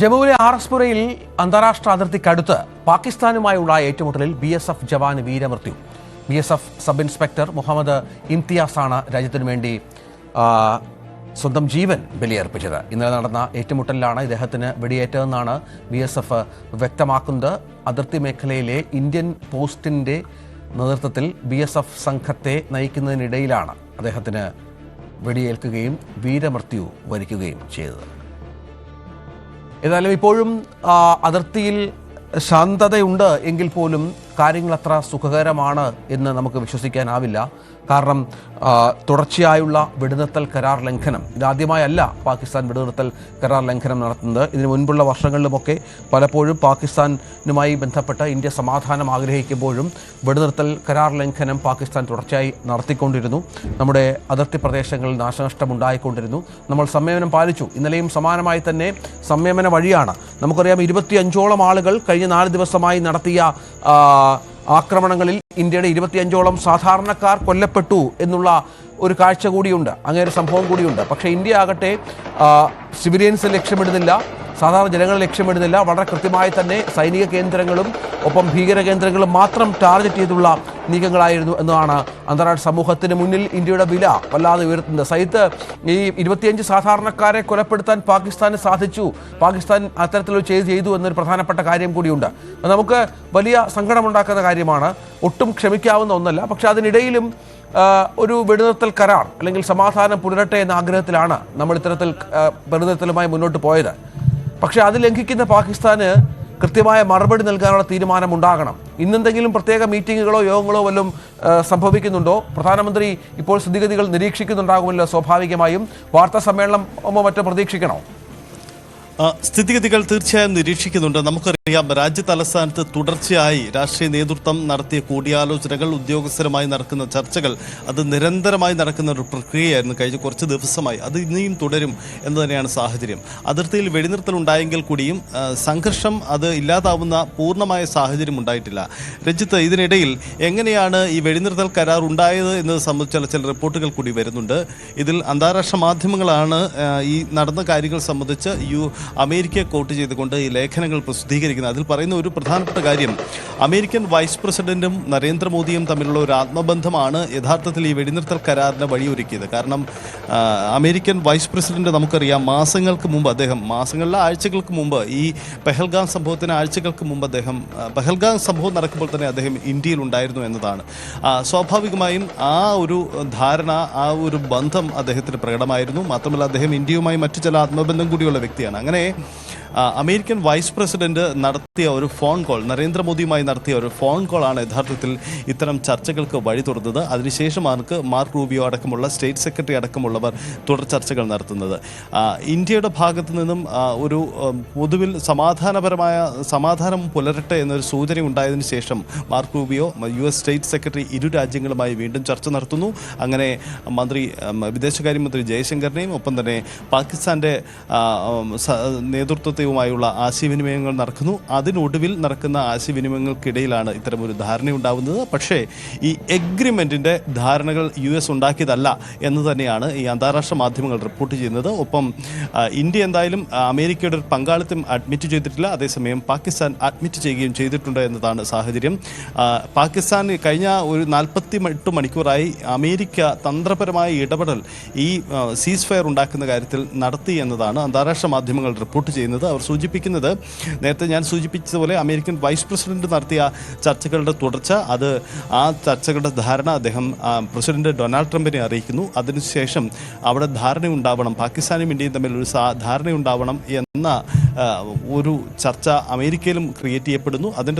ജമ്മുവിലെ R S പുരയിൽ അന്താരാഷ്ട്ര അതിർത്തിക്കടുത്ത് പാകിസ്ഥാനുമായുള്ള ഏറ്റുമുട്ടലിൽ ബി എസ് എഫ് ജവാന് വീരമൃത്യു. B S F sub inspector Muhammad ഇംതിയാസാണ് രാജ്യത്തിനു വേണ്ടി സ്വന്തം ജീവൻ ബലിയർപ്പിച്ചത്. ഇന്നലെ നടന്ന ഏറ്റുമുട്ടലിലാണ് ഇദ്ദേഹത്തിന് വെടിയേറ്റതെന്നാണ് ബി എസ് എഫ് വ്യക്തമാക്കുന്നത്. അതിർത്തി മേഖലയിലെ ഇന്ത്യൻ പോസ്റ്റിന്റെ നേതൃത്വത്തിൽ ബി എസ് എഫ് സംഘത്തെ നയിക്കുന്നതിനിടയിലാണ് അദ്ദേഹത്തിന് വെടിയേൽക്കുകയും വീരമൃത്യു വരിക്കുകയും ചെയ്തത്. ഏതായാലും ഇപ്പോഴും അതിർത്തിയിൽ ശാന്തതയുണ്ട് എങ്കിൽ പോലും കാര്യങ്ങൾ അത്ര സുഖകരമാണ് എന്ന് നമുക്ക് വിശ്വസിക്കാനാവില്ല. കാരണം തുടർച്ചയായുള്ള വെടിനിർത്തൽ കരാർ ലംഘനം. ഇതാദ്യമായല്ല പാകിസ്ഥാൻ വെടിനിർത്തൽ കരാർ ലംഘനം നടത്തുന്നത്. ഇതിനു മുൻപുള്ള വർഷങ്ങളിലുമൊക്കെ പലപ്പോഴും പാകിസ്ഥാനുമായി ബന്ധപ്പെട്ട് ഇന്ത്യ സമാധാനം ആഗ്രഹിക്കുമ്പോഴും വെടിനിർത്തൽ കരാർ ലംഘനം പാകിസ്ഥാൻ തുടർച്ചയായി നടത്തിക്കൊണ്ടിരുന്നു. നമ്മുടെ അതിർത്തി പ്രദേശങ്ങളിൽ നാശനഷ്ടം ഉണ്ടായിക്കൊണ്ടിരുന്നു നമ്മൾ സംയമനം പാലിച്ചു. ഇന്നലെയും സമാനമായി തന്നെ സംയമന വഴിയാണ്. നമുക്കറിയാം ഇരുപത്തിയഞ്ചോളം ആളുകൾ കഴിഞ്ഞ നാല് ദിവസമായി നടത്തിയ ആക്രമണങ്ങളിൽ ഇന്ത്യയുടെ ഇരുപത്തിയഞ്ചോളം സാധാരണക്കാർ കൊല്ലപ്പെട്ടു എന്നുള്ള ഒരു കാഴ്ച കൂടിയുണ്ട്. അങ്ങനെ ഒരു സംഭവം കൂടിയുണ്ട്. പക്ഷേ ഇന്ത്യ ആകട്ടെ സിവിലിയൻസ് ലക്ഷ്യമിടുന്നില്ല സാധാരണ ജനങ്ങളെ ലക്ഷ്യമിടുന്നില്ല. വളരെ കൃത്യമായി തന്നെ സൈനിക കേന്ദ്രങ്ങളും ഒപ്പം ഭീകര കേന്ദ്രങ്ങളും മാത്രം ടാർഗറ്റ് ചെയ്തുള്ള നീക്കങ്ങളായിരുന്നു എന്നതാണ് അന്താരാഷ്ട്ര സമൂഹത്തിന് മുന്നിൽ ഇന്ത്യയുടെ വില വല്ലാതെ ഉയർത്തുന്നത്. സൈത്ത് ഈ ഇരുപത്തിയഞ്ച് സാധാരണക്കാരെ കൊലപ്പെടുത്താൻ പാകിസ്ഥാന് സാധിച്ചു. പാകിസ്ഥാൻ അത്തരത്തിലൊരു ചെയ്ത് ചെയ്തു എന്നൊരു പ്രധാനപ്പെട്ട കാര്യം കൂടിയുണ്ട്. നമുക്ക് വലിയ സങ്കടമുണ്ടാക്കുന്ന കാര്യമാണ്. ഒട്ടും ക്ഷമിക്കാവുന്ന ഒന്നല്ല. പക്ഷെ അതിനിടയിലും ഒരു വെടിനിർത്തൽ കരാർ അല്ലെങ്കിൽ സമാധാനം പുലരട്ടെ എന്ന ആഗ്രഹത്തിലാണ് നമ്മൾ ഇത്തരത്തിൽ വെടിനിർത്തലുമായി മുന്നോട്ട് പോയത്. പക്ഷെ അത് ലംഘിക്കുന്ന പാകിസ്ഥാന് കൃത്യമായ മറുപടി നൽകാനുള്ള തീരുമാനം ഉണ്ടാകണം ഇന്നെന്തെങ്കിലും പ്രത്യേക മീറ്റിങ്ങുകളോ യോഗങ്ങളോ വല്ലതും സംഭവിക്കുന്നുണ്ടോ? പ്രധാനമന്ത്രി ഇപ്പോൾ സ്ഥിതിഗതികൾ നിരീക്ഷിക്കുന്നുണ്ടാകുമല്ലോ സ്വാഭാവികമായും. വാർത്താ സമ്മേളനം മറ്റോ പ്രതീക്ഷിക്കണോ? സ്ഥിതിഗതികൾ തീർച്ചയായും നിരീക്ഷിക്കുന്നുണ്ട്. നമുക്കറിയാം രാജ്യ തലസ്ഥാനത്ത് തുടർച്ചയായി രാഷ്ട്രീയ നേതൃത്വം നടത്തിയ കൂടിയാലോചനകൾ ഉദ്യോഗസ്ഥരുമായി നടക്കുന്ന ചർച്ചകൾ അത് നിരന്തരമായി നടക്കുന്ന ഒരു പ്രക്രിയയായിരുന്നു കഴിഞ്ഞ കുറച്ച് ദിവസമായി. അത് ഇനിയും തുടരും എന്ന് തന്നെയാണ് സാഹചര്യം. അതിർത്തിയിൽ വെടിനിർത്തൽ ഉണ്ടായെങ്കിൽ കൂടിയും സംഘർഷം അത് ഇല്ലാതാവുന്ന പൂർണമായ സാഹചര്യം ഉണ്ടായിട്ടില്ല. രഞ്ജിത്ത് ഇതിനിടയിൽ എങ്ങനെയാണ് ഈ വെടിനിർത്തൽ കരാർ ഉണ്ടായത് എന്നത് സംബന്ധിച്ചുള്ള ചില റിപ്പോർട്ടുകൾ കൂടി വരുന്നുണ്ട്. ഇതിൽ അന്താരാഷ്ട്ര മാധ്യമങ്ങളാണ് ഈ നടന്ന കാര്യങ്ങൾ സംബന്ധിച്ച് യു അമേരിക്കയെ കോട്ട് ചെയ്തുകൊണ്ട് ഈ ലേഖനങ്ങൾ പ്രസിദ്ധീകരിക്കുന്നത്. അതിൽ പറയുന്ന ഒരു പ്രധാനപ്പെട്ട കാര്യം അമേരിക്കൻ വൈസ് പ്രസിഡന്റും നരേന്ദ്രമോദിയും തമ്മിലുള്ള ഒരു ആത്മബന്ധമാണ് യഥാർത്ഥത്തിൽ ഈ വെടിനിർത്തൽ കരാറിന് വഴിയൊരുക്കിയത്. കാരണം അമേരിക്കൻ വൈസ് പ്രസിഡന്റ് നമുക്കറിയാം മാസങ്ങൾക്ക് മുമ്പ് അദ്ദേഹം മാസങ്ങളിലെ ആഴ്ചകൾക്ക് മുമ്പ് ഈ പെഹൽഗാം സംഭവത്തിന് ആഴ്ചകൾക്ക് മുമ്പ് അദ്ദേഹം പെഹൽഗാം സംഭവം നടക്കുമ്പോൾ തന്നെ അദ്ദേഹം ഇന്ത്യയിൽ ഉണ്ടായിരുന്നു എന്നതാണ്. സ്വാഭാവികമായും ആ ഒരു ധാരണ ആ ഒരു ബന്ധം അദ്ദേഹത്തിന് പ്രകടമായിരുന്നു. മാത്രമല്ല അദ്ദേഹം ഇന്ത്യയുമായി മറ്റു ചില ആത്മബന്ധം കൂടിയുള്ള വ്യക്തിയാണ്. അങ്ങനെ ആ, അമേരിക്കൻ വൈസ് പ്രസിഡന്റ് നടത്തിയ ഒരു ഫോൺ കോൾ നരേന്ദ്രമോദിയുമായി നടത്തിയ ഒരു ഫോൺ കോളാണ് യഥാർത്ഥത്തിൽ ഇത്തരം ചർച്ചകൾക്ക് വഴി തുറന്നത്. അതിനുശേഷമാണ് മാർക്ക് റൂബിയോ അടക്കമുള്ള സ്റ്റേറ്റ് സെക്രട്ടറി അടക്കമുള്ളവർ തുടർ ചർച്ചകൾ നടത്തുന്നത്. ഇന്ത്യയുടെ ഭാഗത്തു നിന്നും ഒരു പൊതുവിൽ സമാധാനപരമായ സമാധാനം പുലരട്ടെ എന്നൊരു സൂചന ഉണ്ടായതിനു ശേഷം Mark Rubio U S state secretary ഇരു രാജ്യങ്ങളുമായി വീണ്ടും ചർച്ച നടത്തുന്നു. അങ്ങനെ മന്ത്രി വിദേശകാര്യമന്ത്രി ജയശങ്കറിനെയും ഒപ്പം തന്നെ പാകിസ്ഥാന്റെ നേതൃത്വത്തെയുമായുള്ള ആശയവിനിമയങ്ങൾ നടക്കുന്നു. അതിനൊടുവിൽ നടക്കുന്ന ആശയവിനിമയങ്ങൾക്കിടയിലാണ് ഇത്തരമൊരു ധാരണയുണ്ടാവുന്നത്. പക്ഷേ ഈ എഗ്രിമെന്റിന്റെ ധാരണകൾ യു എസ് ഉണ്ടാക്കിയതല്ല എന്ന് തന്നെയാണ് ഈ അന്താരാഷ്ട്ര മാധ്യമങ്ങൾ റിപ്പോർട്ട് ചെയ്യുന്നത്. ഒപ്പം ഇന്ത്യ എന്തായാലും അമേരിക്കയുടെ ഒരു പങ്കാളിത്തം അഡ്മിറ്റ് ചെയ്തിട്ടില്ല. അതേസമയം പാകിസ്ഥാൻ അഡ്മിറ്റ് ചെയ്യുകയും ചെയ്തിട്ടുണ്ട് എന്നതാണ് സാഹചര്യം. പാകിസ്ഥാൻ കഴിഞ്ഞ ഒരു നാൽപ്പത്തി എട്ട് മണിക്കൂറായി അമേരിക്ക തന്ത്രപരമായ ഇടപെടൽ ഈ സീസ് ഫയർ ഉണ്ടാക്കുന്ന കാര്യത്തിൽ നടത്തി എന്നതാണ് അന്താരാഷ്ട്ര മാധ്യമങ്ങൾ റിപ്പോർട്ട് ചെയ്യുന്നത്. അവർ സൂചിപ്പിക്കുന്നത് നേരത്തെ ഞാൻ സൂചിപ്പിച്ചതുപോലെ അമേരിക്കൻ വൈസ് പ്രസിഡന്റ് നടത്തിയ ചർച്ചകളുടെ തുടർച്ച അത് ആ ചർച്ചകളുടെ ധാരണ അദ്ദേഹം പ്രസിഡന്റ് ഡൊണാൾഡ് ട്രംപിനെ അറിയിക്കുന്നു. അതിനുശേഷം അവിടെ ധാരണയുണ്ടാവണം പാകിസ്ഥാനും ഇന്ത്യയും തമ്മിൽ ഒരു ധാരണ ഉണ്ടാവണം എന്ന ഒരു ചർച്ച അമേരിക്കയിലും ക്രിയേറ്റ് ചെയ്യപ്പെടുന്നു. അതിന്റെ